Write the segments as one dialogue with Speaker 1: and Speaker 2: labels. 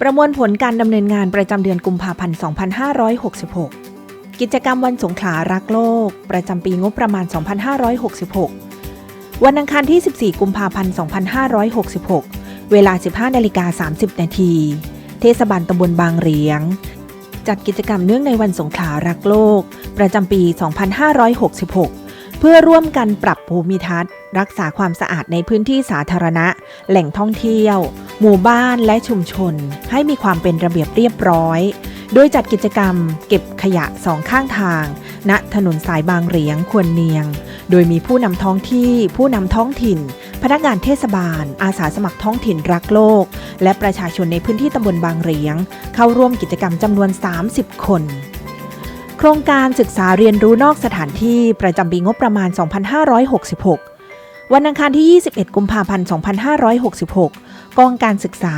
Speaker 1: ประมวลผลการดำเนินงานประจำเดือนกุมภาพันธ์ 2566 กิจกรรมวันสงขลารักโลก ประจำปีงบประมาณ 2566 วันอังคารที่ 14 กุมภาพันธ์ 2566 เวลา 15นาฬิกา30 นาที เทศบาลตำบลบางเหรียง จัดกิจกรรมเนื่องในวันสงขลารักโลก ประจำปี 2566 เพื่อร่วมกันปรับภูมิทัศน์ รักษาความสะอาดในพื้นที่สาธารณะ แหล่งท่องเที่ยว หมู่บ้านและชุมชน ให้มีความเป็นระเบียบเรียบร้อย โดยจัดกิจกรรม เก็บขยะสองข้างทาง ณถนนสายบางเหรียงควรเนียง โดยมีผู้นำท้องที่ ผู้นำท้องถิ่น พนักงานเทศบาล อาสาสมัครท้องถิ่นรักโลก และประชาชนในพื้นที่ตำบลบางเหรียง เข้าร่วมกิจกรรมจำนวน 30 คนโครงการศึกษาเรียนรู้นอกสถานที่ประจำปีงบประมาณ 2566 วันอังคารที่ 21 กุมภาพันธ์ 2566 กองการศึกษา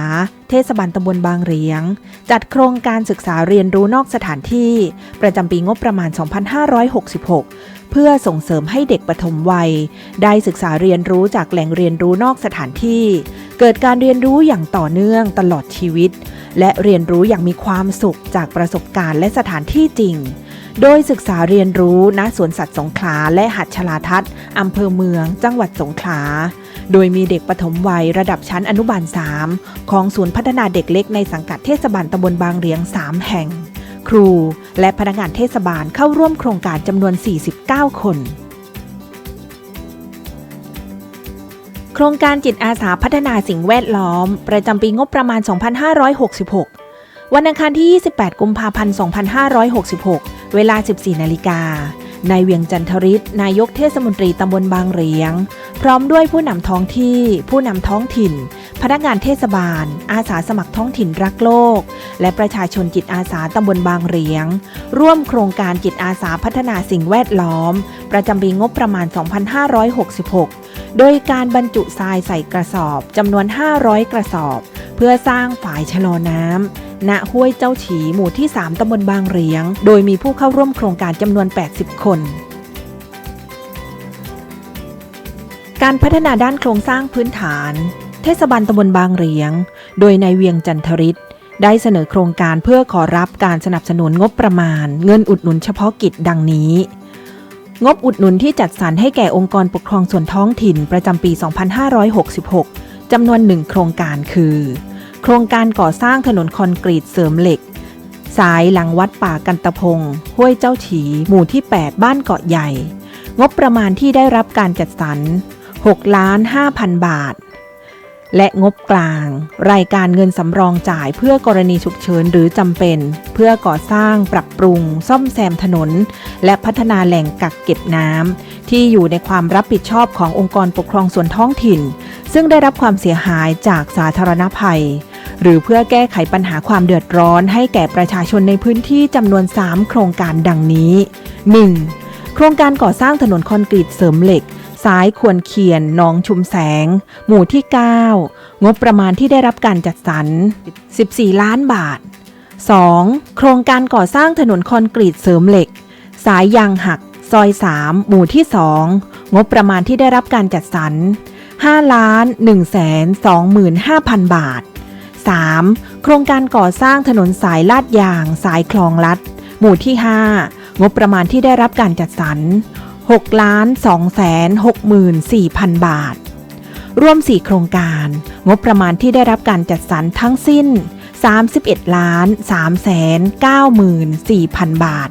Speaker 1: เทศบาลตำบลบางเหรียง จัดโครงการศึกษาเรียนรู้นอกสถานที่ ประจำปีงบประมาณ 2566 เพื่อส่งเสริมให้เด็กปฐมวัย ได้ศึกษาเรียนรู้จากแหล่งเรียนรู้นอกสถานที่ เกิดการเรียนรู้อย่างต่อเนื่องตลอดชีวิต และเรียนรู้อย่างมีความสุขจากประสบการณ์และสถานที่จริง โดยศึกษาเรียนรู้ณสวนสัตว์สงขลาและหัดชลาทัศน์อำเภอเมือง จังหวัดสงขลา โดยมีเด็กปฐมวัยระดับชั้นอนุบาล 3 ของศูนย์พัฒนาเด็กเล็กในสังกัดเทศบาลตำบลบางเรียง 3 แห่ง ครู และพนักงานเทศบาลเข้าร่วมโครงการจำนวน 49 คนโครงการจิตอาสาพัฒนาสิ่งแวดล้อม ประจำปีงบประมาณ 2566 วันอังคารที่ 28 กุมภาพันธ์ 2566 เวลา 14 นาฬิกานายเวียงจันทริศนายกเทศมนตรีตำบลบางเหรียง พร้อมด้วยผู้นำท้องที่ ผู้นำท้องถิ่น พนักงานเทศบาล อาสาสมัครท้องถิ่นรักโลก และประชาชนจิตอาสาตำบลบางเหรียง ร่วมโครงการจิตอาสาพัฒนาสิ่งแวดล้อม ประจำปีงบประมาณ 2566 โดยการบรรจุทรายใส่กระสอบจำนวน 500 กระสอบ เพื่อสร้างฝายชะลอน้ำ ณห้วยเจ้าฉีหมู่ที่ 3ตำบลบางเหรียง โดยมีผู้เข้าร่วมโครงการจำนวน 80 คน การพัฒนาด้านโครงสร้างพื้นฐาน เทศบาลตำบลบางเหรียง โดยนายเวียงจันทริศได้เสนอโครงการเพื่อขอรับการสนับสนุนงบประมาณ เงินอุดหนุนเฉพาะกิจดังนี้ งบอุดหนุนที่จัดสรรให้แก่องค์กรปกครองส่วนท้องถิ่นประจำปี 2566จำนวนหนึ่งโครงการคือ โครงการก่อสร้างถนนคอนกรีตเสริมเหล็ก สายหลังวัดป่ากันตะพง ห้วยเจ้าฉีหมู่ที่ 8 บ้านเกาะใหญ่ งบประมาณที่ได้รับการจัดสรร6ล้าน5พันบาท และงบกลาง รายการเงินสำรองจ่ายเพื่อกรณีฉุกเฉินหรือจำเป็น เพื่อก่อสร้างปรับปรุง ซ่อมแซมถนน และพัฒนาแหล่งกักเก็บน้ำที่อยู่ในความรับผิดชอบขององค์กรปกครองส่วนท้องถิ่น ซึ่งได้รับความเสียหายจากสาธารณภัย หรือเพื่อแก้ไขปัญหาความเดือดร้อนให้แก่ประชาชนในพื้นที่จำนวน 3 โครงการดังนี้ 1. โครงการก่อสร้างถนนคอนกรีตเสริมเหล็กสายควรเขียนหนองชุมแสง หมู่ที่ 9 งบประมาณที่ได้รับการจัดสรร 14 ล้านบาท 2. โครงการก่อสร้างถนนคอนกรีตเสริมเหล็ก สายยางหัก ซอย 3 หมู่ที่ 2 งบประมาณที่ได้รับการจัดสรร 5 ล้าน1แสน25,000 บาท 3. โครงการก่อสร้างถนนสายลาดยาง สายคลองลัด หมู่ที่ 5 งบประมาณที่ได้รับการจัดสรร6ล้าน2แสน64,000บาทรวม 4 โครงการ งบประมาณที่ได้รับการจัดสรรทั้งสิ้น 31ล้าน3แสน94,000 บาท